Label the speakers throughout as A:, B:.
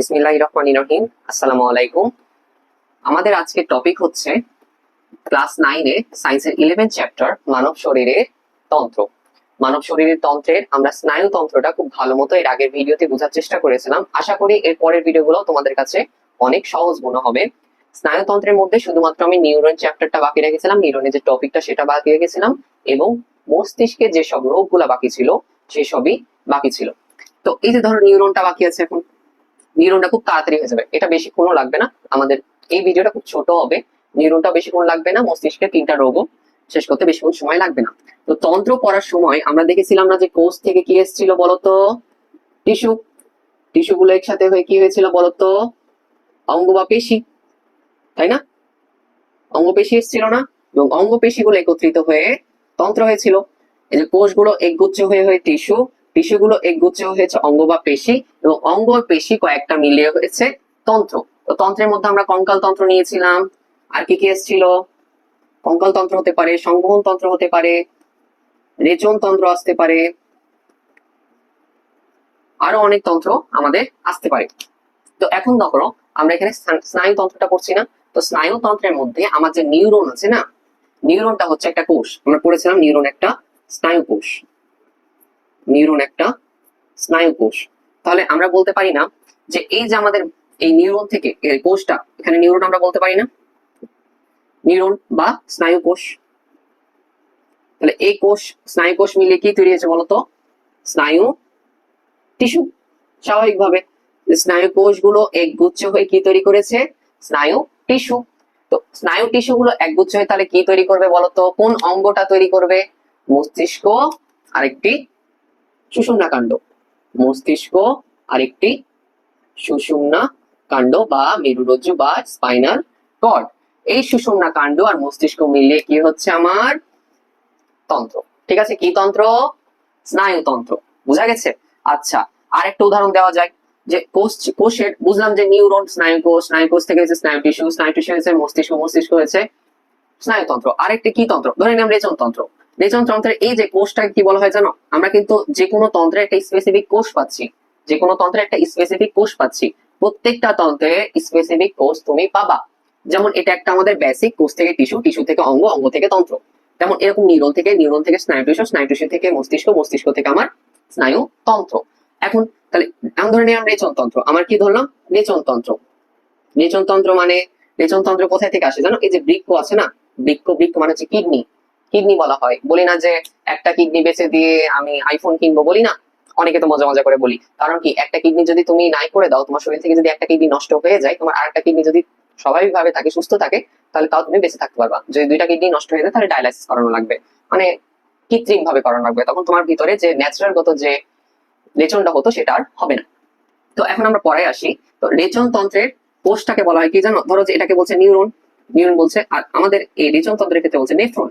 A: বিসমিল্লাহ রহমান রহিম আসসালামু আলাইকুম। আমাদের আজকের টপিক হচ্ছে ক্লাস নাইনে সায়েন্সের ইলেভেন চ্যাপ্টার মানব শরীরের তন্ত্র। মানব শরীরের তন্ত্রের আমরা খুব ভালো মতো এর আগের ভিডিওতে বোঝার চেষ্টা করেছিলাম। আশা করি এর পরের ভিডিওগুলো তোমাদের কাছে অনেক সহজ মনে হবে। স্নায়ুতন্ত্রের মধ্যে শুধুমাত্র আমি নিউরন চ্যাপ্টারটা বাকি রেখেছিলাম নিউরনের যে টপিকটা সেটা বাকি রেখেছিলাম এবং মস্তিষ্কে যেসব রোগগুলা বাকি ছিল, সেসবই বাকি ছিল। তো এই যে ধরো নিউরনটা বাকি আছে এখন নিউরনটা খুব তাড়াতাড়ি হয়ে যাবে। এটা বেশিক্ষণও লাগবে না। আমাদের এই ভিডিওটা খুব ছোট হবে। নিউরনটা বেশিক্ষণ লাগবে না। মস্তিষ্কে তিনটা রোগও শেষ করতে বেশিক্ষণ সময় লাগবে না। তো তন্ত্র পড়ার সময় আমরা দেখেছিলাম না যে কোষ থেকে কি এসেছিল বলতো? টিস্যু। টিস্যু গুলো একসাথে হয়ে কি হয়েছিল বলতো? অঙ্গ বা পেশি। তাই না? অঙ্গ পেশি এসেছিল না? এবং অঙ্গ পেশিগুলো একত্রিত হয়ে তন্ত্র হয়েছিল। এই যে কোষগুলো একগুচ্ছ হয়ে হয়ে টিস্যু টিস্যুগুলো একগুচ্ছ হয়েছে অঙ্গ বা পেশি এবং অঙ্গ পেশি কয়েকটা মিলিয়ে হয়েছে তন্ত্র। তো তন্ত্রের মধ্যে আমরা কঙ্কাল তন্ত্র নিয়েছিলাম। আর কি কি এসেছিল? কঙ্কাল তন্ত্র হতে পারে, সংবহন তন্ত্র হতে পারে, রেচন তন্ত্র আসতে পারে, আরও অনেক তন্ত্র আমাদের আসতে পারে। তো এখন দেখো আমরা এখানে স্নায়ু তন্ত্রটা পড়ছি না। তো স্নায়ু তন্ত্রের মধ্যে আমার যে নিউরন আছে না, নিউরনটা হচ্ছে একটা কোষ। আমরা পড়েছিলাম নিউরন একটা স্নায়ু কোষ। নিউরন একটা স্নায়ু কোষ তাহলে আমরা বলতে পারি না যে এই যে আমাদের এই নিউরন থেকে কোষটা, এখানে নিউরন আমরা বলতে পারি না। নিউরন বা স্নায়ু কোষ তাহলে এই কোষ স্নায়ু কোষ মিলে কি তৈরি হয়েছে বলতো? স্নায়ু টিস্যু। স্বাভাবিকভাবে স্নায়ু কোষগুলো একগুচ্ছ হয়ে কি তৈরি করেছে? স্নায়ু টিস্যু। তো স্নায়ু টিস্যু গুলো একগুচ্ছ হয়ে তাহলে কি তৈরি করবে বলতো? কোন অঙ্গটা তৈরি করবে? মস্তিষ্ক, আরেকটি সুষুম্না কাণ্ড মস্তিষ্ক আরেকটি সুষুম্না কাণ্ড বা মেরুরজ্জু বা স্পাইনাল কর্ড এই সুষুম্না কাণ্ড আর মস্তিষ্ক মিলিয়ে কি হচ্ছে আমার? তন্ত্র। ঠিক আছে? কি তন্ত্র? স্নায়ুতন্ত্র। বুঝা গেছে? আচ্ছা আর একটা উদাহরণ দেওয়া যায় যে কোষ, কোষের, বুঝলাম যে নিউরন স্নায়ু কোষ স্নায়ু কোষ থেকে হয়েছে স্নায়ু টিস্যু স্নায়ু টিস্যু হয়েছে, মস্তিষ্ক মস্তিষ্ক হয়েছে। স্নায়ুতন্ত্র। আরেকটি কি তন্ত্র? ধরে নিলাম রেচন তন্ত্র। রেচন তন্ত্রের এই যে কোষটাকে কি বলা হয় জানো? আমরা কিন্তু যে কোনো তন্ত্রের একটা স্পেসিফিক কোষ পাচ্ছি। যে কোনো তন্ত্রের একটা স্পেসিফিক কোষ পাচ্ছি। প্রত্যেকটা তন্ত্রে স্পেসিফিক কোষ তুমি পাবা। যেমন এটা একটা আমাদের বেসিক কোষ থেকে টিস্যু টিস্যু থেকে অঙ্গ অঙ্গ থেকে তন্ত্র। যেমন এরকম নিউরন থেকে নিউরন থেকে স্নায়ু টিস্যু স্নায়ু টিস্যু থেকে মস্তিষ্ক মস্তিষ্ক থেকে আমার স্নায়ু তন্ত্র। এখন তাহলে এমন ধরে নিলাম রেচন তন্ত্র। আমার কি ধরলাম? রেচন তন্ত্র। রেচন তন্ত্র মানে রেচন তন্ত্র কোথায় থেকে আসে জানো? এই যে বৃক্ষ আছে না? বৃক্ষ বৃক্ষ মানে হচ্ছে কিডনি। কিডনি বলা হয়। বলি না যে একটা কিডনি বেচে দিয়ে আমি আইফোন কিনবো বলি না। অনেকে তো মজা মজা করে বলি। কারণ কি, একটা কিডনি যদি তুমি নাই করে দাও, তোমার শরীর থেকে যদি একটা কিডনি নষ্ট হয়ে যায়, তোমার আরেকটা কিডনি যদি স্বাভাবিকভাবে থাকে, সুস্থ থাকে, তাহলে তাও তুমি বেঁচে থাকতে পারবা। যদি দুইটা কিডনি নষ্ট হয়ে যায়, তাহলে ডায়ালাইসিস করানো লাগবে। মানে কৃত্রিম ভাবে করানো লাগবে। তখন তোমার ভিতরে যে ন্যাচারাল গত যে রেচনটা হতো, সেটা আর হবে না। তো এখন আমরা পরে আসি। তো রেচন তন্ত্রের কোষটাকে বলা হয় কি জানো? ধরো যে এটাকে বলছে নিউরন। নিউরন বলছে, আর আমাদের এই রেচন তন্ত্রের ক্ষেত্রে বলছে নেফ্রন।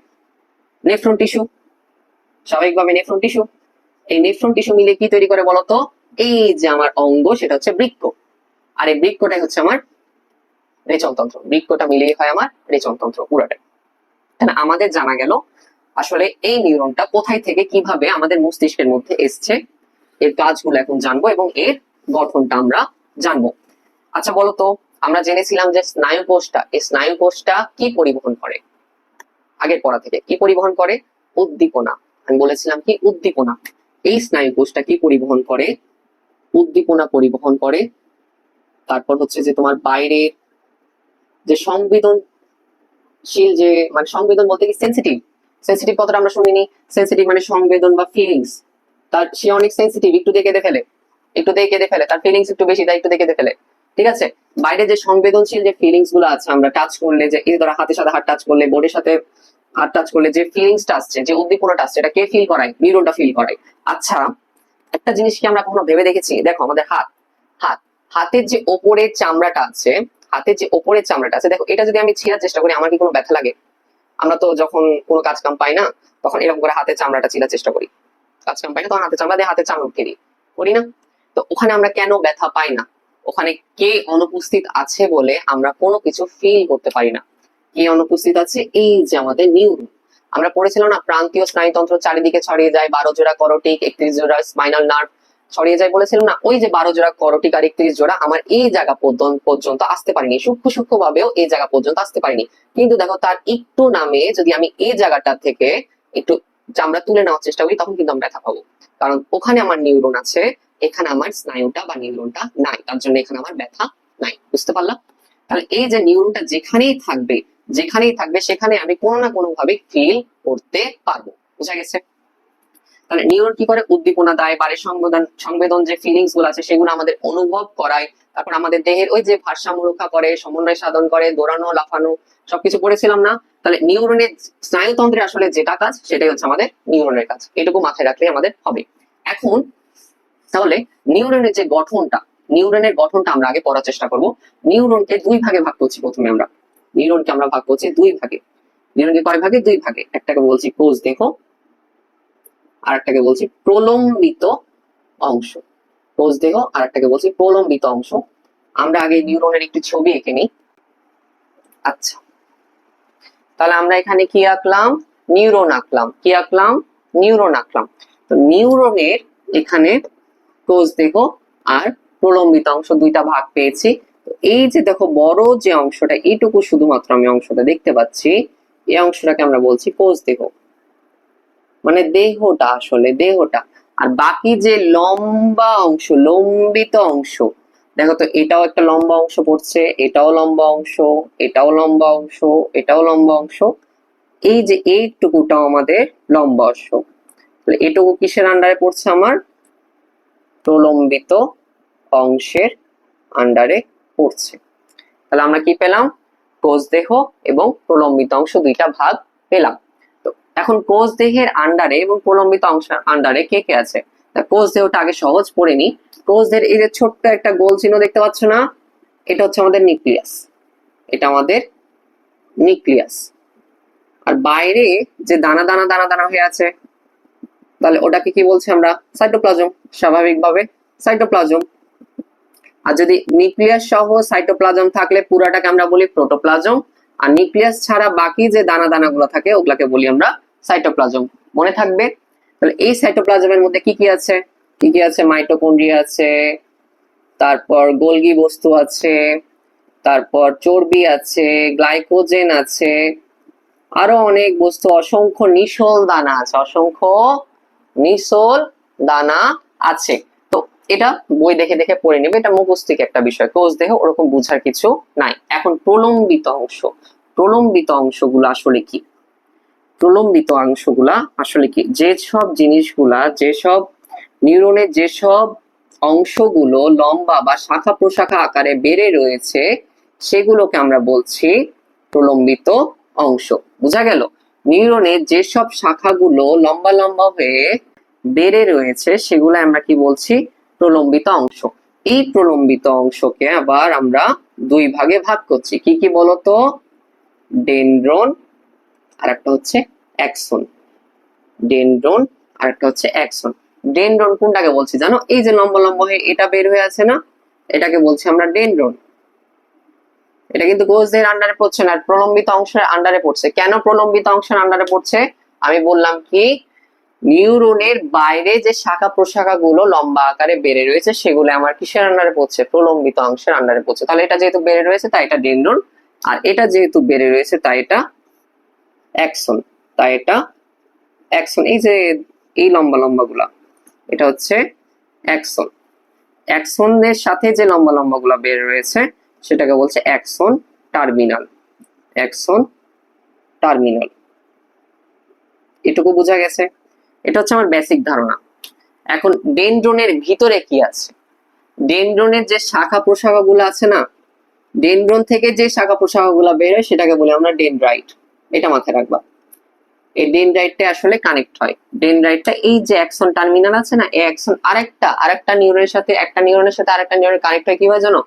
A: Nephron tissue. স্বাভাবিকভাবে নেফ্রন টিস্যু। এই নেফ্রন টিস্যু মিলে কি তৈরি করে বলতো? এই যে আমার অঙ্গ, সেটা হচ্ছে বৃক্ক। আর এই বৃক্কটাই হচ্ছে আমার রেচনতন্ত্র বৃক্কটা মিলিয়ে হয় আমার রেচনতন্ত্র পুরাটাই। তাহলে আমাদের জানা গেল আসলে এই নিউরনটা কোথায় থেকে কীভাবে আমাদের মস্তিষ্কের মধ্যে এসছে। এর কাজগুলো এখন জানব এবং এর গঠনটা আমরা জানব। আচ্ছা বলতো, আমরা জেনেছিলাম যে স্নায়ু কোষটা এই স্নায়ু কোষটা কি পরিবহন করে? আগের পড়া থেকে। কি পরিবহন করে? উদ্দীপনা। আমি বলেছিলাম কি? উদ্দীপনা। এই স্নায়ু কোষটা কি পরিবহন করে? উদ্দীপনা পরিবহন করে। তারপর হচ্ছে যে তোমার বাইরে যে সংবেদনশীল যে মানে সংবেদন বলতে কি? সেন্সিটিভ সেন্সিটিভ কথাটা আমরা শুনিনি। সেন্সিটিভ মানে সংবেদন বা ফিলিংস তার, সে অনেক সেন্সিটিভ একটু দিয়ে কেঁদে ফেলে। একটু দিয়ে কেঁদে ফেলে। তার ফিলিংস একটু বেশি, তাই একটু দিয়ে কেঁদে ফেলে। ঠিক আছে? বাইরে যে সংবেদনশীল যে ফিলিংসগুলো আছে, আমরা টাচ করলে যে, এই ধরো হাতের সাথে হাত টাচ করলে বোর্ডের সাথে হাত টাচ করলে যে ফিলিংসটা আসছে, যে উদ্দীপনাটা আসছে, এটা কে ফিল করায়? নিউরনটা ফিল করায়। আচ্ছা একটা জিনিস কি আমরা কখনো ভেবে দেখেছি? দেখো, আমাদের হাত হাত, হাতের যে ওপরের চামড়াটা আছে, হাতের যে ওপরের চামড়াটা আছে, দেখো, এটা যদি আমি ছিঁড়ার চেষ্টা করি, আমার কি কোনো ব্যথা লাগে? আমরা তো যখন কোনো কাজ কাম পাই না, তখন এরকম করে হাতের চামড়াটা ছিঁড়ার চেষ্টা করি। কাজ কাম পাই না, তখন হাতের চামড়া দিয়ে হাতের চামড়া উঠিয়ে দিই। করি না? তো ওখানে আমরা কেন ব্যথা পাই না? ওখানে কে অনুপস্থিত আছে বলে আমরা কোনো কিছু ফিল করতে পারি না। কে অনুপস্থিত আছে? এই যে আমাদের নিউরন আমরা পড়েছিলাম না, প্রান্তীয় স্নায়ুতন্ত্র চারিদিকে ছড়িয়ে যায়, বারো জোড়া করটিক একত্রিশ জোড়া স্পাইনাল নার্ভ ছড়িয়ে যায় বলেছিলাম না? ওই যে বারো জোড়া করটিক আর একত্রিশ জোড়া আমার এই জায়গা পর্যন্ত- আসতে পারিনি। সূক্ষ্ম সূক্ষ্ম ভাবেও এই জায়গা পর্যন্ত আসতে পারিনি। কিন্তু দেখো, তার একটু নামে যদি আমি এই জায়গাটা থেকে একটু চামড়া তুলে নেওয়ার চেষ্টা করি, তখন কিন্তু আমরা ব্যথা পাবো। কারণ ওখানে আমার নিউরন আছে। এখানে আমার স্নায়ুটা বা নিউরনটা নাই, তার জন্য এখানে আমার ব্যথা নাই, বুঝতে পারলাম? তাহলে এই যে নিউরনটা যেখানেই থাকবে যেখানেই থাকবে, সেখানে আমি কোনো না কোনো ভাবে ফিল করতে পারব, বুঝা গেছে? তাহলে নিউরন কি করে? উদ্দীপনা দেয়, বাড়ি সংবেদন সংবেদন যে ফিলিংসগুলো আছে, সেগুলো আমাদের অনুভব করায়। তারপর আমাদের দেহের ওই যে ভারসাম্য রক্ষা করে, সমন্বয় সাধন করে, দৌড়ানো, লাফানো, সবকিছু পড়েছিলাম না। তাহলে নিউরনের স্নায়ুতন্ত্রে আসলে যেটা কাজ, সেটাই হচ্ছে আমাদের নিউরনের কাজ। এটুকু মাথায় রাখলে আমাদের হবে। এখন তাহলে নিউরনের যে গঠনটা, নিউরনের গঠনটা আমরা আগে পড়ার চেষ্টা করব। নিউরনকে দুই ভাগে ভাগ করছি প্রথমে আমরা। নিউরনকে আমরা ভাগ করছি দুই ভাগে। নিউরনকে কয় ভাগে? দুই ভাগে। একটাকে বলছি কোষ দেহ আর একটাকে বলছি প্রলম্বিত অংশ। কোষ দেহ আর একটাকে বলছি প্রলম্বিত অংশ। আমরা আগে নিউরনের একটি ছবি এঁকে নিই। আচ্ছা। তাহলে আমরা এখানে কি আঁকলাম? নিউরন আঁকলাম। কি আঁকলাম? নিউরন আঁকলাম। তো নিউরনের এখানে কোষ দেহ আর প্রলম্বিত অংশ দুইটা ভাগ পেয়েছি। এই যে দেখো বড় যে অংশটা, এইটুকু শুধুমাত্র আমি অংশটা দেখতে পাচ্ছি। এই অংশটাকে আমরা বলছি কোষ দেহ। মানে দেহটা আসলে, দেহটা। আর বাকি যে লম্বা অংশ, লম্বিত অংশ, দেখো তো এটাও একটা লম্বা অংশ পড়ছে, এটাও লম্বা অংশ, এটাও লম্বা অংশ, এটাও লম্বা অংশ। এই যে এইটুকুটাও আমাদের লম্বা অংশ। এটুকু কিসের আন্ডারে পড়ছে আমার? প্রলম্বিত অংশের আন্ডারে পড়ছে। তাহলে আমরা কি পেলাম? কোষ দেহ এবং প্রলম্বিত অংশ দুইটা ভাগ পেলাম। তো এখন কোষ দেহের আন্ডারে এবং প্রলম্বিত অংশের আন্ডারে কে কে আছে? কোষ দেহটা আগে সহজ পড়ে নি কোষ দেহের এই যে ছোট্ট একটা গোল চিহ্ন দেখতে পাচ্ছ না? এটা হচ্ছে আমাদের নিউক্লিয়াস এটা আমাদের নিউক্লিয়াস আর বাইরে যে দানা দানা দানা দানা হয়ে আছে তাহলে ওটাকে কি বলছি আমরা? সাইটোপ্লাজম স্বাভাবিকভাবে সাইটোপ্লাজম আর যদি নিউক্লিয়াস সহ সাইটোপ্লাজম থাকলে পুরাটাকে আমরা বলি প্রোটোপ্লাজম আর নিউক্লিয়াস ছাড়া বাকি যে দানা দানাগুলো থাকে, ওগুলাকে বলি আমরা সাইটোপ্লাজম মনে থাকবে? তাহলে এই সাইটোপ্লাজমের মধ্যে কি কি আছে? কি কি আছে? মাইটোকন্ড্রিয়া আছে, তারপর গোলগি বস্তু আছে, তারপর চর্বি আছে গ্লাইকোজেন আছে, আরও অনেক বস্তু, অসংখ্য নিশোল দানা আছে, অসংখ্য নিশোল দানা আছে। তো এটা বই দেখে দেখে পড়ে নেবে। এটা মুখস্থিক একটা বিষয়। কোষ দেহ ওরকম বুঝার কিছু নাই। এখন প্রলম্বিত অংশ। প্রলম্বিত অংশগুলো আসলে কি? প্রলম্বিত অংশগুলা আসলে কি? যেসব জিনিসগুলা, যেসব নিউরনের যেসব অংশগুলো লম্বা বা শাখা প্রশাখা আকারে বেড়ে রয়েছে, সেগুলোকে আমরা বলছি প্রলম্বিত অংশ। বোঝা গেল? নিউরনের যেসব শাখাগুলো লম্বা লম্বা হয়ে বেড়ে রয়েছে সেগুলো আমরা কি বলছি? প্রলম্বিত অংশ। এই প্রলম্বিত অংশকে আবার আমরা দুই ভাগে ভাগ করছি। কি কি বলতো? ডেনড্রন আর একটা হচ্ছে অ্যাক্সন। ডেনড্রন আর একটা হচ্ছে অ্যাক্সন। ডেনড্রন কোনটাকে বলছি জানো? এই যে লম্বা লম্বা হয়ে এটা বের হয়ে আছে না? এটাকে বলছি আমরা ডেনড্রন। এটা কিন্তু কোষদের আন্ডারে পড়ছে না প্রলম্বিত অংশের আন্ডারে পড়ছে। কেন প্রলম্বিত অংশের আন্ডারে পড়ছে? আমি বললাম কি নিউরনের বাইরে যে শাখা প্রশাখা গুলো লম্বা আকারে বেড়ে রয়েছে, সেগুলো আমার কিসের আন্ডারে পড়ছে? প্রলম্বিত অংশের আন্ডারে পড়ছে। তাহলে এটা যেহেতু বেড়ে রয়েছে, তাই এটা ডেনড্রন আর এটা যেহেতু বেড়ে রয়েছে, তাই এটা অ্যাকশন তাই এটা অ্যাকশন এই যে, এই লম্বা লম্বা গুলা এটা হচ্ছে অ্যাকশন অ্যাকশনের সাথে যে লম্বা লম্বা গুলা বের রয়েছে সেটাকে বলছে অ্যাকশন টার্মিনাল। Action terminal. এটুকু বোঝা গেছে? এটা হচ্ছে আমার বেসিক ধারণা। এখন ডেনড্রনের ভিতরে কি আছে? ডেনড্রনের যে শাখা প্রশাখাগুলো আছে না, ডেনড্রন থেকে যে শাখা প্রশাখা গুলা বেরোয় সেটাকে বলে আমরা ডেনড্রাইট। এটা মাথায় রাখবা। এই ডেনড্রাইটটা আসলে কানেক্ট হয়। ডেনড্রাইটটা এই যে অ্যাকশন টার্মিনাল আছে না, এই অ্যাকশন আরেকটা আরেকটা নিউরনের সাথে, একটা নিউরনের সাথে আরেকটা নিউরন কানেক্ট হয় কীভাবে জানো?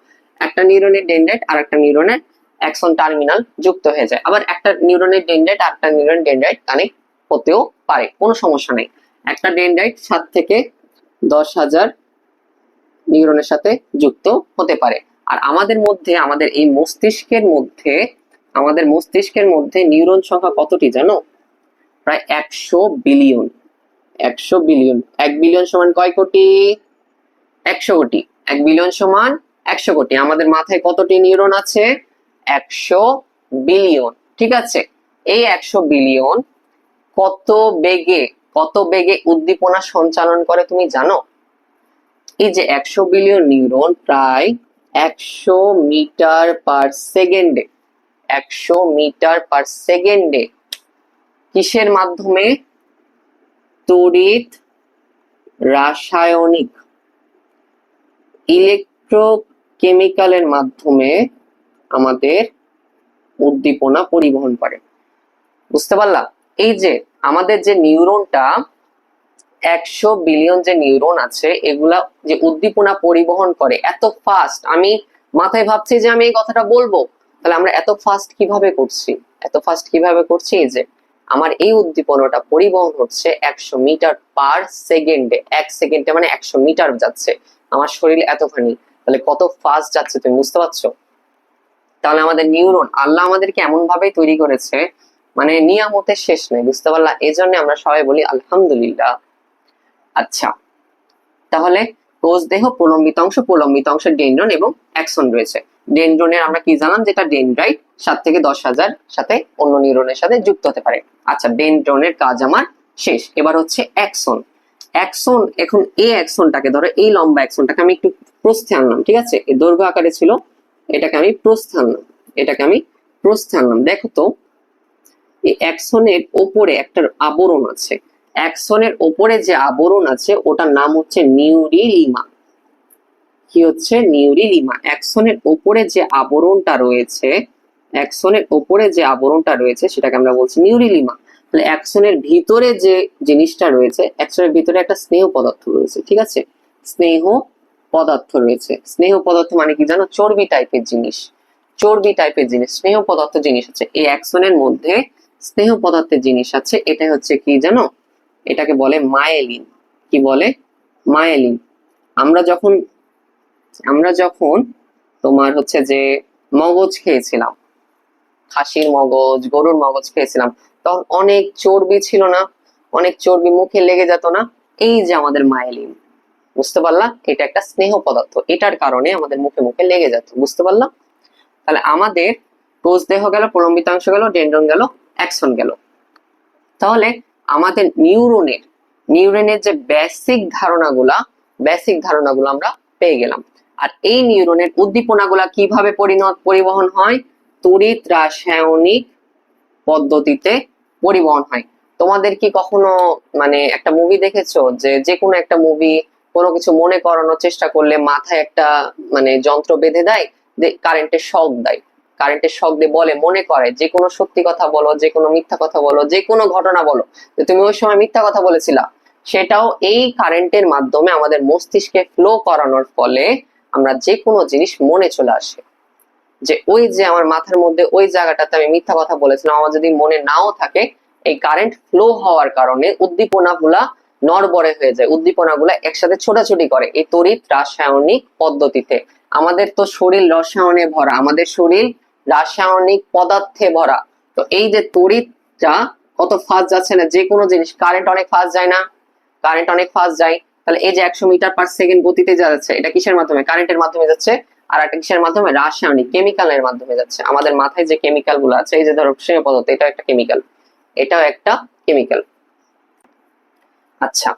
A: একটা নিউরনের ডেনড্রাইট আর একটা নিউরনের অ্যাকশন টার্মিনাল যুক্ত হয়ে যায়। আবার একটা নিউরনের ডেনড্রাইট আর একটা নিউরন ডেনড্রাইট কানেক্ট হতেও পারে, কোনো সমস্যা নেই। একটা ডেনড্রাইট সাত থেকে দশ হাজার নিউরনের সাথে যুক্ত হতে পারে। আর আমাদের মধ্যে, আমাদের এই মস্তিষ্কের মধ্যে, আমাদের মস্তিষ্কের মধ্যে নিউরন সংখ্যা কতটি জানো? প্রায় একশো বিলিয়ন একশো বিলিয়ন এক বিলিয়ন সমান কয় কোটি? একশো কোটি। এক বিলিয়ন সমান একশো কোটি। আমাদের মাথায় কতটি নিউরন আছে? একশো বিলিয়ন। ঠিক আছে? এই একশো বিলিয়ন কত বেগে কত বেগে উদ্দীপনা সঞ্চালন করে তুমি জানো? এই যে একশো বিলিয়ন নিউরন প্রায় একশো মিটার পার সেকেন্ডে, একশো মিটার পার সেকেন্ডে কিসের মাধ্যমে? তড়িৎ রাসায়নিক ইলেকট্রোকেমিক্যালের মাধ্যমে আমাদের উদ্দীপনা পরিবহন করে। বুঝতে পারলাম? এই যে আমাদের যে নিউরনটা, একশো বিলিয়ন যে নিউরন আছে, এগুলা যে উদ্দীপনা পরিবহন করে, এত ফাস্ট আমি মাথায় ভাবছি যে আমি এই কথাটা বলব। তাহলে আমরা এত ফাস্ট কীভাবে করছি? এত ফাস্ট কীভাবে করছি? এই যে আমার এই উদ্দীপনাটা পরিবহন হচ্ছে একশো মিটার পার সেকেন্ডে, এক সেকেন্ডে মানে একশো মিটার যাচ্ছে। আমার শরীরে এতখানি। তাহলে কত ফাস্ট যাচ্ছে তুমি বুঝতে পারছ? তাহলে আমাদের নিউরন আল্লাহ আমাদেরকে এমন ভাবে তৈরি করেছে মানে নিয়ামতের শেষ নেই, বুঝতে পারলা? এই জন্য আমরা সবাই বলি আলহামদুলিল্লাহ। আচ্ছা তাহলে কোষ দেহ প্রলম্বিত অংশ প্রলম্বিত অংশ ডেন্ড্রন এবং অ্যাক্সন রয়েছে। ডেন্ড্রনের আমরা কি জানলাম? যেটা ডেন্ড্রাইট, সাত থেকে দশ হাজার সাথে অন্য নিউরনের সাথে যুক্ত হতে পারে। আচ্ছা ডেন্ড্রনের কাজ আমার শেষ। এবার হচ্ছে অ্যাক্সন অ্যাক্সন এখন এই অ্যাক্সনটাকে ধরো, এই লম্বা অ্যাক্সনটাকে আমি একটু প্রস্থে আনলাম, ঠিক আছে? এই দৈর্ঘ্য আকারে ছিল, এটাকে আমি প্রস্থে আনলাম, এটাকে আমি প্রস্থে আনলাম। দেখো তো এই অ্যাক্সনের ওপরে একটা আবরণ আছে। অ্যাক্সনের ওপরে যে আবরণ আছে, ওটার নাম হচ্ছে নিউরিলিমা। কি হচ্ছে? নিউরিলিমা। অ্যাক্সনের ওপরে যে আবরণটা রয়েছে অ্যাক্সনের ওপরে যে আবরণটা রয়েছে, সেটাকে আমরা বলছি নিউরিলিমা। তাহলে অ্যাক্সনের ভিতরে যে জিনিসটা রয়েছে, অ্যাকশনের ভিতরে একটা স্নেহ পদার্থ রয়েছে, ঠিক আছে? স্নেহ পদার্থ রয়েছে। স্নেহ পদার্থ মানে কি জানো? চর্বি টাইপের জিনিস। চর্বি টাইপের জিনিস, স্নেহ পদার্থ জিনিস আছে। এই অ্যাকশনের মধ্যে স্নেহ পদার্থের জিনিস আছে। এটা হচ্ছে কি জানো? এটাকে বলে মায়েলিন। কি বলে? মায়েলিন। আমরা যখন আমরা যখন তোমার হচ্ছে যে মগজ খেয়েছিলাম খাসির মগজ, গরুর মগজ খেয়েছিলাম। তখন অনেক চর্বি ছিল না, অনেক চর্বি মুখে লেগে যেত না। এই যে আমাদের মায়েলিন, বুঝতে পারলা? এটা একটা স্নেহ পদার্থ। এটার কারণে আমাদের মুখে মুখে লেগে যেত, বুঝতে পারলাম তাহলে আমাদের কোষ দেহ গেল, প্রলম্বিতাংশ গেল, ডেন্ড্রন গেল, অ্যাকশন গেল। তাহলে আমাদের নিউরনের নিউরনের যে বেসিক ধারণাগুলা বেসিক ধারণাগুলো আমরা পেয়ে গেলাম। আর এই নিউরনের উদ্দীপনাগুলা কীভাবে পরিণত, পরিবহন হয়? তড়িৎ রাসায়নিক পদ্ধতিতে পরিবহন হয়। তোমাদের কি কখনো মানে একটা মুভি দেখেছ যে যে কোনো একটা মুভি কোনো কিছু মনে করানোর চেষ্টা করলে মাথায় একটা মানে যন্ত্র বেঁধে দেয়? যে কারেন্টের শক দেয়। কারেন্টের শক দিয়ে বলে, মনে করে যে কোনো সত্যি কথা বলো যে কোনো মিথ্যা কথা বলো যে কোনো ঘটনা বলো। যে তুমি ওই সময় মিথ্যা কথা বলেছিলা। সেটাও এই কারেন্টের মাধ্যমে আমাদের মস্তিষ্কে ফ্লো করানোর ফলে আমরা যে কোনো জিনিস মনে চলে আসে। যে ওই যে আমার মাথার মধ্যে ওই জায়গাটাতে আমি মিথ্যা কথা বলেছিলাম, আমার যদি মনে নাও থাকে, এই কারেন্ট ফ্লো হওয়ার কারণে উদ্দীপনা গুলা নড়বড়ে হয়ে যায় উদ্দীপনা গুলা একসাথে ছোটাছুটি করে এই তড়িৎ রাসায়নিক পদ্ধতিতে। আমাদের তো শরীর রসায়নে ভরা, আমাদের শরীর রাসায়নিক পদার্থে ভরা। তো এই যে তড়িৎটা কত ফাস্ট যাচ্ছে না, যে কোনো জিনিস কারেন্ট অনেক ফাস্ট যায় না কারেন্ট অনেক ফাস্ট যায়, তাহলে এই যে একশো মিটার পার সেকেন্ড গতিতে যাচ্ছে, এটা কিসের মাধ্যমে? কারেন্টের মাধ্যমে যাচ্ছে আর একটা কিসের মাধ্যমে? রাসায়নিক কেমিক্যালের মাধ্যমে যাচ্ছে। আমাদের মাথায় যে কেমিক্যালগুলো আছে, এই যে ধরো স্নেহ পদার্থ, এটাও একটা কেমিক্যাল এটাও একটা কেমিক্যাল আচ্ছা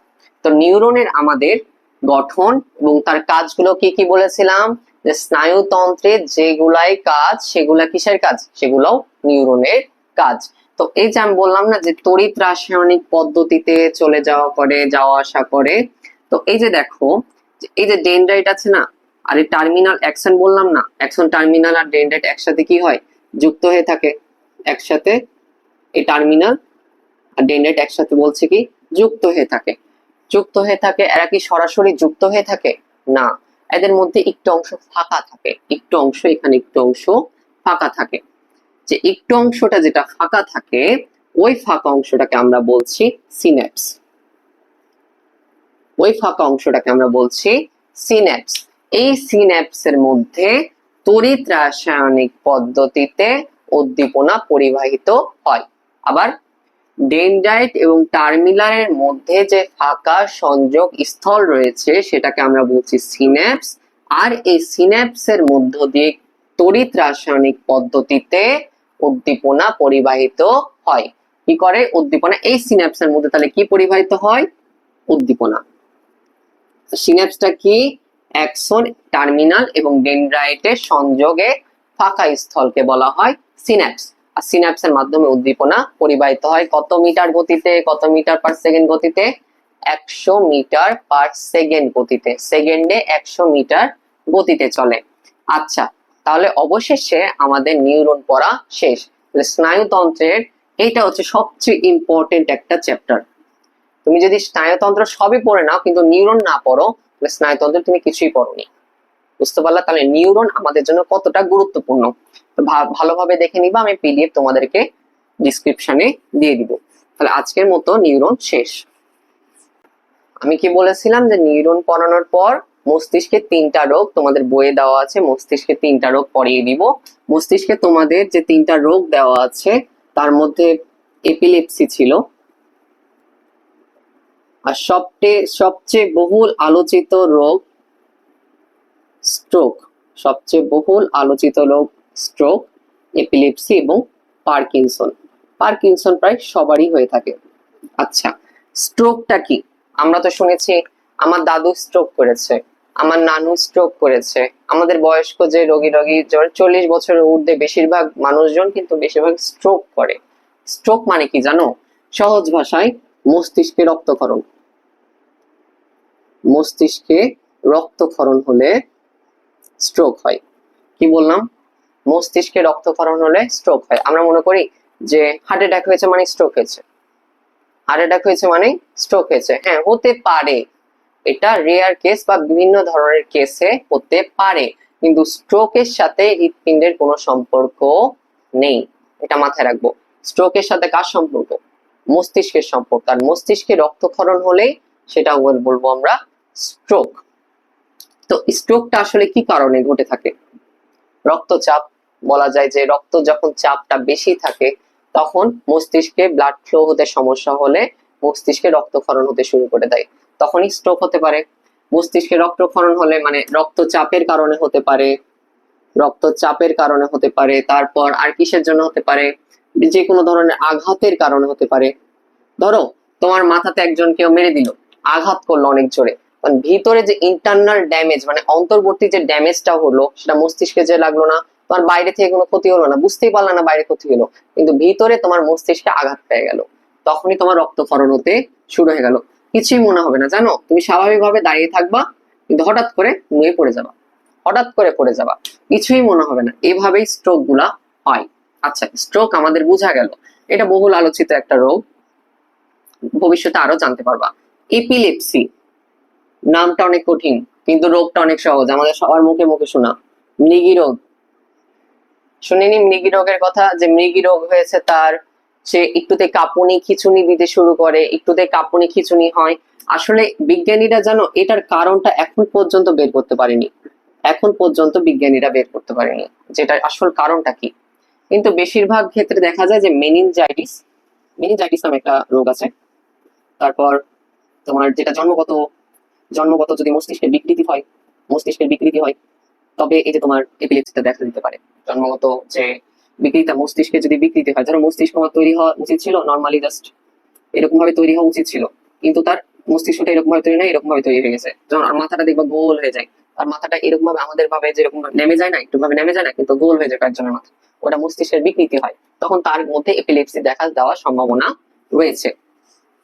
A: তো নিউরনের আমাদের গঠন এবং তার কাজগুলো কি কি বলেছিলাম? যে স্নায়ুতন্ত্রের যেগুলাই কাজ, সেগুলা কিসের কাজ? সেগুলোও নিউরনের কাজ। তো এই যে আমি বললাম না যে তড়িৎ রাসায়নিক পদ্ধতিতে চলে যাওয়া করে, যাওয়া আসা করে, তো এই যে দেখো এই যে ডেনড্রাইট আছে না আর এই টার্মিনাল অ্যাকশন বললাম না। অ্যাকশন টার্মিনাল আর ডেনড্রাইট একসাথে কি হয়? যুক্ত হয়ে থাকে। একসাথে এই টার্মিনাল আর ডেনড্রাইট একসাথে বলছে কি? যুক্ত হয়ে থাকে। যুক্ত হয়ে থাকে, এরা কি সরাসরি যুক্ত হয়ে থাকে? না। এদের মধ্যে একটু অংশ ফাঁকা থাকে। একটু অংশ, এখানে একটু অংশ ফাঁকা থাকে। যে একটু অংশটা যেটা ফাঁকা থাকে, ওই ফাঁকা অংশটাকে আমরা বলছি সিন্যাপস ওই ফাঁকা অংশটাকে আমরা বলছি সিন্যাপস এই সিন্যাপস এর মধ্যে তড়িৎ রাসায়নিক পদ্ধতিতে উদ্দীপনা পরিবাহিত হয়। আবার ডেনড্রাইট এবং টার্মিনালের মধ্যে যে ফাঁকা সংযোগ স্থল রয়েছে, সেটাকে আমরা বলছি সিন্যাপস আর এই সিন্যাপসের মধ্য দিয়ে তড়িৎ রাসায়নিক পদ্ধতিতে উদ্দীপনা পরিবাহিত হয়। কি করে উদ্দীপনা? এই সিন্যাপসের মধ্যে তাহলে কি পরিবাহিত হয়? উদ্দীপনা। সিন্যাপসটা কি? অ্যাক্সন টার্মিনাল এবং ডেনড্রাইটের সংযোগে ফাঁকা স্থলকে বলা হয় সিন্যাপস আর সিন্যাপসের মাধ্যমে উদ্দীপনা পরিবাহিত হয় কত মিটার গতিতে, কত মিটার পার সেকেন্ড গতিতে? একশো মিটার পার সেকেন্ড গতিতে। সেকেন্ডে একশো মিটার গতিতে চলে। আচ্ছা তাহলে অবশেষে আমাদের নিউরন পড়া শেষ। স্নায়ুতন্ত্রের এটা হচ্ছে সবচেয়ে ইম্পর্টেন্ট একটা চ্যাপ্টার তুমি যদি স্নায়ুতন্ত্র সবই পড়ে নাও, কিন্তু নিউরন না পড়ো তাহলে স্নায়ুতন্ত্র তুমি কিছুই পড়োনি বুঝতে পারলা? তাহলে নিউরন আমাদের জন্য কতটা গুরুত্বপূর্ণ? ভালোভাবে দেখে নিবা, আমি পিডিএফ তোমাদেরকে ডিসক্রিপশনে দিয়ে দিব। তাহলে আজকের মতো নিউরন শেষ। আমি কি বলেছিলাম যে নিউরন পড়ানোর পর মস্তিষ্কে তিনটা রোগ তোমাদের বইয়ে দেওয়া আছে, মস্তিষ্কে তিনটা রোগ পড়িয়ে দিব। মস্তিষ্কে তোমাদের যে তিনটা রোগ দেওয়া আছে, তার মধ্যে এপিলেপসি ছিল আর সবচেয়ে সবচেয়ে বহুল আলোচিত রোগ স্ট্রোক। সবচেয়ে বহুল আলোচিত রোগ স্ট্রোক, এপিলেপসি এবং পার্কিনসন। পার্কিনসন প্রায় সবারই হয়ে থাকে। আচ্ছা স্ট্রোকটা কি? আমরা তো শুনেছি, আমার দাদু স্ট্রোক করেছে, আমার নানু স্ট্রোক করেছে। আমাদের বয়স্ক যে রোগী রোগী চল্লিশ বছরের ঊর্ধ্বে বেশিরভাগ মানুষজন কিন্তু বেশিরভাগ স্ট্রোক করে। স্ট্রোক মানে কি জানো? সহজ ভাষায় মস্তিষ্কে রক্তক্ষরণ। মস্তিষ্কে রক্তক্ষরণ হলে স্ট্রোক হয়। কি বললাম? মস্তিষ্কে রক্তক্ষরণ হলে স্ট্রোক হয়। আমরা মনে করি যে হার্ট অ্যাটাক হয়েছে মানে স্ট্রোক হয়েছে। হার্ট অ্যাটাক হয়েছে মানে স্ট্রোক হয়েছে। হ্যাঁ হতে পারে। এটা রেয়ার কেস বা বিভিন্ন ধরনের কেসে হতে পারে। কিন্তু স্ট্রোকের সাথে হৃৎপিণ্ডের কোনো সম্পর্ক নেই। এটা মাথায় রাখব। স্ট্রোকের সাথে কার সম্পর্ক? মস্তিষ্কের সম্পর্ক। আর মস্তিষ্কে রক্তক্ষরণ হলেই সেটা বল- বলব আমরা স্ট্রোক তো স্ট্রোকটা আসলে কি কারণে ঘটে থাকে? রক্তচাপ, বলা যায় যে রক্ত যখন চাপটা বেশি থাকে, তখন মস্তিষ্কে ব্লাড ফ্লো হতে সমস্যা হলে মস্তিষ্কে রক্তক্ষরণ হতে শুরু করে দেয়। তখনই স্ট্রোক হতে পারে। মস্তিষ্কে রক্তক্ষরণ হলে মানে রক্তচাপের কারণে হতে পারে, রক্তচাপের কারণে হতে পারে, তারপর আর কিসের জন্য হতে পারে? যে কোনো ধরনের আঘাতের কারণে হতে পারে। ধরো, তোমার মাথাতে একজন কেউ মেরে দিল, আঘাত করল অনেক জোরে। ভিতরে যে ইন্টারনাল ড্যামেজ মানে অন্তর্বর্তী যে ড্যামেজটা হলো, সেটা মস্তিষ্কে যে লাগল না, তোমার বাইরে থেকে কোনো ক্ষতি হলো না, বুঝতেই পারলে না বাইরে ক্ষতি হলো, কিন্তু ভিতরে তোমার মস্তিষ্কে আঘাত পেয়ে গেল। তখনই তোমার রক্তক্ষরণ হতে শুরু হয়ে গেল। কিছুই মনে হবে না, জানো? তুমি স্বাভাবিকভাবে দাঁড়িয়ে থাকবা, কিন্তু হঠাৎ করে নুয়ে পড়ে যাবা। হঠাৎ করে পড়ে যাবা। কিছুই মনে হবে না। এভাবেই স্ট্রোকগুলা হয়। আচ্ছা স্ট্রোক আমাদের বোঝা গেল। এটা বহুল আলোচিত একটা রোগ। ভবিষ্যতে আরও জানতে পারবা। এপিলেপসি নামটা অনেক কঠিন, কিন্তু রোগটা অনেক সহজ। আমাদের সবার মুখে মুখে শোনা। মৃগী রোগ। শুনিনি মৃগী রোগের কথা, যে মৃগী রোগ হয়েছে তার সে একটুতে কাঁপুনি খিচুনি দিতে শুরু করে, একটুতে কাঁপুনি খিচুনি হয়। আসলে বিজ্ঞানীরা জানো এটার কারণটা এখন পর্যন্ত বের করতে পারেনি। এখন পর্যন্ত বিজ্ঞানীরা বের করতে পারেনি যেটা আসল কারণটা কি? কিন্তু বেশিরভাগ ক্ষেত্রে দেখা যায় যে মেনিনজাইটিস মেনিনজাইটিস নামে একটা রোগ আছে। তারপর তোমার যেটা জন্মগত জন্মগত যদি মস্তিষ্কের বিকৃতি হয়, মস্তিষ্কের বিকৃতি হয়, তবে এই যে তোমার এপিলেপসিটা দেখা দিতে পারে। জন্মগত যে বিকৃতি, মস্তিষ্কে যদি বিকৃতি হয়, ধরো মস্তিষ্ক আমার তৈরি হওয়া উচিত ছিল নর্মালি জাস্ট এরকম ভাবে তৈরি হওয়া উচিত ছিল, কিন্তু তার মস্তিষ্কটা এরকম ভাবে তৈরি নয় এরকম ভাবে তৈরি হয়ে গেছে। যখন আর মাথাটা দেখবা গোল হয়ে যায়, আর মাথাটা এরকম ভাবে আমাদের ভাবে যেরকম নেমে যায় না একটু ভাবে নেমে যায় না, কিন্তু গোল হয়ে যায় কয়েকজনের মাথা, ওটা মস্তিষ্কের বিকৃতি হয়। তখন তার মধ্যে এপিলেপসি দেখা দেওয়ার সম্ভাবনা রয়েছে।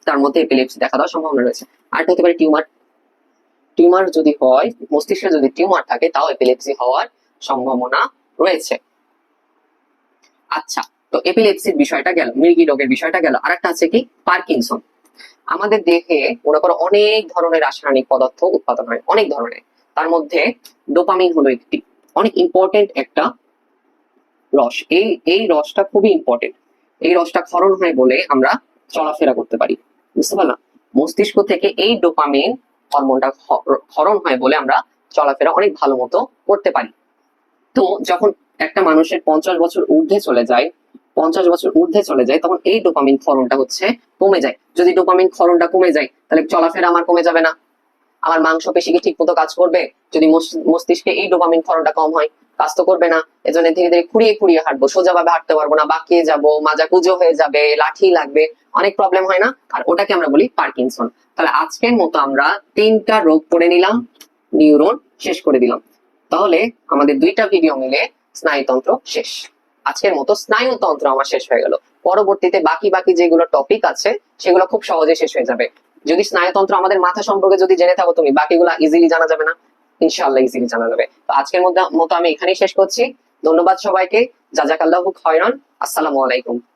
A: তার মধ্যে এপিলেপসি দেখা দেওয়ার সম্ভাবনা রয়েছে। আর হতে পারে টিউমার। টিউমার যদি হয়, মস্তিষ্কে যদি টিউমার থাকে, তাও এপিলেপসি হওয়ার সম্ভাবনা রয়েছে। আচ্ছা তো এপিলেপসির বিষয়টা গেল মৃগী রোগের বিষয়টা গেল। আর একটা আছে কি? পার্কিনসন। আমাদের দেহে মনে করো অনেক ধরনের রাসায়নিক পদার্থ উৎপাদন হয়, অনেক ধরনের। তার মধ্যে ডোপামিন হলো একটি, অনেক ইম্পর্টেন্ট একটা রস। এই এই রসটা খুবই ইম্পর্টেন্ট এই রসটা ক্ষরণ হয় বলে আমরা চলাফেরা করতে পারি। বুঝতে পারলাম? মস্তিষ্ক থেকে এই ডোপামিন হরমোনটা ক্ষরণ হয় বলে আমরা চলাফেরা অনেক ভালো মতো করতে পারি। তো যখন একটা মানুষের পঞ্চাশ বছর ঊর্ধ্বে চলে যায়, পঞ্চাশ বছর ঊর্ধ্বে চলে যায়, তখন এই ডোপামিন ক্ষরণটা হচ্ছে কমে যায়। যদি ডোপামিন ক্ষরণটা কমে যায়, তাহলে চলাফেরা আমার কমে যাবে না। আমার মাংস পেশি কি ঠিক মতো কাজ করবে, যদি মস- মস্তিষ্কে এই ডোপামিন ক্ষরণটা কম হয়, কাজ তো করবে না। এজন্য ধীরে ধীরে খুঁড়িয়ে খুঁড়িয়ে হাঁটবো, সোজাভাবে হাঁটতে পারব না, বাঁকিয়ে যাব, মাজা কুজো হয়ে যাবে, লাঠি লাগবে। অনেক প্রবলেম হয় না। আর ওটাকে আমরা বলি পার্কিনসন তাহলে আজকের মতো আমরা তিনটা রোগ পড়ে নিলাম নিউরন শেষ করে দিলাম। তাহলে আমাদের দুইটা ভিডিও মিলে স্নায়ুতন্ত্র শেষ। আজকের মতো স্নায়ুতন্ত্র আমার শেষ হয়ে গেল। পরবর্তীতে বাকি বাকি যেগুলো টপিক আছে, সেগুলো খুব সহজে শেষ হয়ে যাবে। যদি স্নায়ুতন্ত্র আমাদের মাথা সম্পর্কে যদি জেনে থাকো তুমি, বাকিগুলো ইজিলি জানা যাবে না। ইনশাল্লাহ ইজিলি জানা যাবে। তো আজকের মধ্যে মতো আমি এখানেই শেষ করছি। ধন্যবাদ সবাইকে। জাজাকাল্লাহু খয়রান। আসসালামু আলাইকুম।